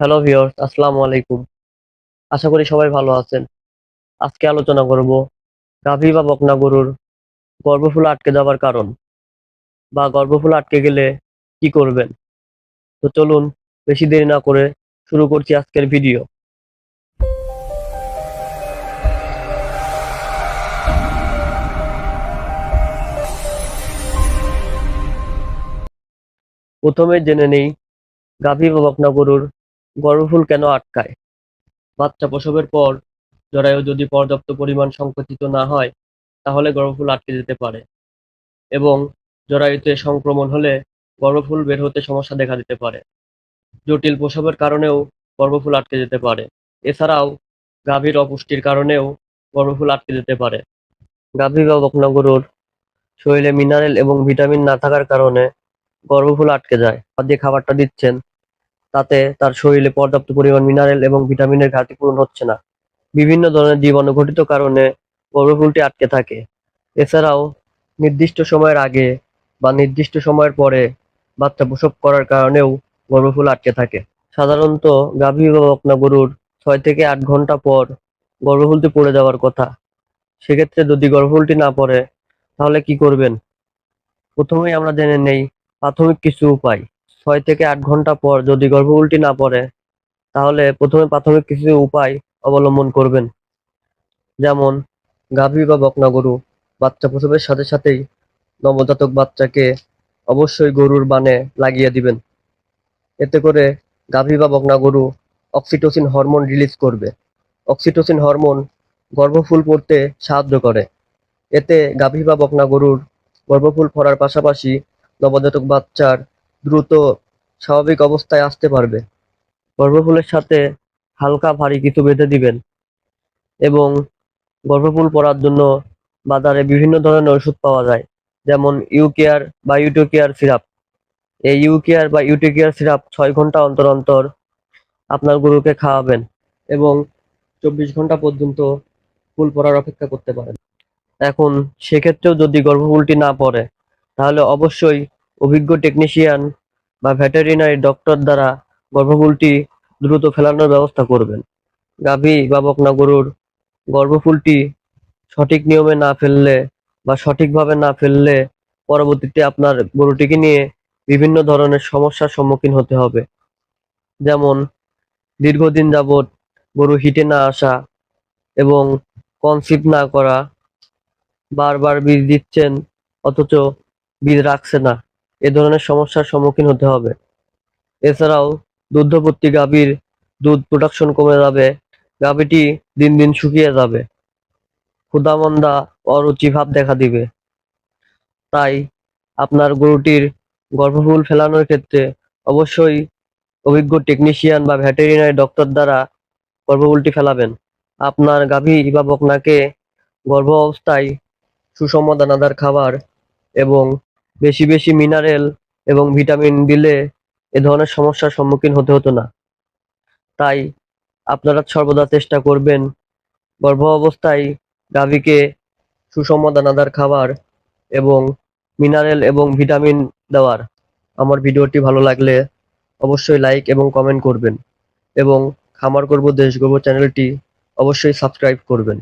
Hello viewers আসসালামু আলাইকুম। আশা করি সবাই ভালো আছেন। আজকে আলোচনা করব গাভী বা বকনা গরুর গর্ভফুল আটকে যাওয়ার কারণ বা গর্ভফুল আটকে গেলে কি করবেন। তো চলুন বেশি দেরি না করে শুরু করছি আজকের ভিডিও। প্রথমে জেনে নেই গাভী বা বকনা গরুর গর্ভফুল কেন আটকায়? বাচ্চা প্রসবের পর জরায়ু যদি পর্যাপ্ত পরিমাণ সংকুচিত না হয়, তাহলে গর্ভফুল আটকে যেতে পারে এবং জরায়ুতে সংক্রমণ হলে গর্ভফুল বের হতে সমস্যা দেখা দিতে পারে। জটিল প্রসবের কারণেও গর্ভফুল আটকে যেতে পারে। এছাড়াও গাভীর অপুষ্টির কারণেও গর্ভফুল আটকে যেতে পারে। গাভী বা বকনা গরুর শরীরে মিনারেল এবং ভিটামিন না থাকার কারণে গর্ভফুল আটকে যায়। আর যে খাবারটা দিচ্ছেন তাতে তার শরীরে পর্যাপ্ত পরিমাণ মিনারেল এবং ভিটামিনের ঘাটতি পূরণ হচ্ছে না। বিভিন্ন ধরনের জীবাণু ঘটিত কারণে গর্ভফুলটি আটকে থাকে। এছাড়াও নির্দিষ্ট সময়ের আগে বা নির্দিষ্ট সময়ের পরে বাচ্চা প্রসব করার কারণেও গর্ভফুল আটকে থাকে। সাধারণত গাভী বা বকনা গরুর ছয় থেকে আট ঘণ্টা পর গর্ভফুলটি পড়ে যাওয়ার কথা। সেক্ষেত্রে যদি গর্ভফুলটি না পড়ে, তাহলে কি করবেন? প্রথমেই আমরা জেনে নেই প্রাথমিক কিছু উপায়। ছয় থেকে আট ঘণ্টা পর যদি গর্ভফুলটি না পড়ে, তাহলে প্রথমে প্রাথমিক কিছু উপায় অবলম্বন করবেন। যেমন, গাভী বা বকনা গরু বাচ্চা প্রসবের সাথে সাথেই নবজাতক বাচ্চাকে অবশ্যই গরুর বানে লাগিয়ে দিবেন। এতে করে গাভী বা বকনা গরু অক্সিটোসিন হরমোন রিলিজ করবে। অক্সিটোসিন হরমোন গর্ভফুল পড়তে সাহায্য করে। এতে গাভী বা বকনা গরুর গর্ভফুল পড়ার পাশাপাশি নবজাতক বাচ্চার দ্রুত স্বাভাবিক অবস্থায় আসতে পারবে। গর্ভফুলের সাথে হালকা ভারী কিছু বেঁধে দিবেন এবং গর্ভফুল পড়ার জন্য বাজারে বিভিন্ন ধরনের ওষুধ পাওয়া যায়, যেমন ইউকেয়ার বা ইউটোকেয়ার সিরাপ। এই ইউকেয়ার বা ইউটোকেয়ার সিরাপ ছয় ঘণ্টা অন্তর অন্তর আপনার গরুকে খাওয়াবেন এবং চব্বিশ ঘণ্টা পর্যন্ত ফুল পড়ার অপেক্ষা করতে পারেন। এখন সেক্ষেত্রেও যদি গর্ভফুলটি না পড়ে তাহলে অবশ্যই অভিজ্ঞ টেকনিশিয়ান বা ভেটেরিনারি ডক্টর দ্বারা গর্ভফুলটি দ্রুত ফেলানোর ব্যবস্থা করবেন। গাভী বা বকনা গরুর গর্ভফুলটি সঠিক নিয়মে না ফেললে বা সঠিকভাবে না ফেললে পরবর্তীতে আপনার গরুটিকে নিয়ে বিভিন্ন ধরনের সমস্যার সম্মুখীন হতে হবে। যেমন দীর্ঘদিন যাবৎ গরু হিটে না আসা এবং কনসিভ না করা, বারবার বীজ দিচ্ছেন অথচ বীজ রাখছে না। এ ধরনের সমস্যার সম্মুখীন হতে হবে। এছাড়াও দুগ্ধবর্তী গাভীর দুধ প্রোডাকশন কমে যাবে, গাভীটি দিন দিন শুকিয়ে যাবে। ক্ষুধামন্দা, অরুচি ভাব দেখা দিবে। তাই আপনার গরুটির গর্ভফুল ফেলানোর ক্ষেত্রে অবশ্যই অভিজ্ঞ টেকনিশিয়ান বা ভেটেরিনারি ডক্টর দ্বারা গর্ভফুলটি ফেলাবেন। আপনার গাভী বা বকনাকে গর্ভ অবস্থায় সুষম দানাদার খাবার এবং বেশি বেশি মিনারেল এবং ভিটামিন দিলে এ ধরনের সমস্যার সম্মুখীন হতে হতো না। তাই আপনারা সর্বদা চেষ্টা করবেন গর্ভ অবস্থায় গাভীকে সুষম দানাদার খাবার এবং মিনারেল এবং ভিটামিন দেওয়ার। আমার ভিডিওটি ভালো লাগলে অবশ্যই লাইক এবং কমেন্ট করবেন এবং খামার করব, দেশ গর্ব চ্যানেলটি অবশ্যই সাবস্ক্রাইব করবেন।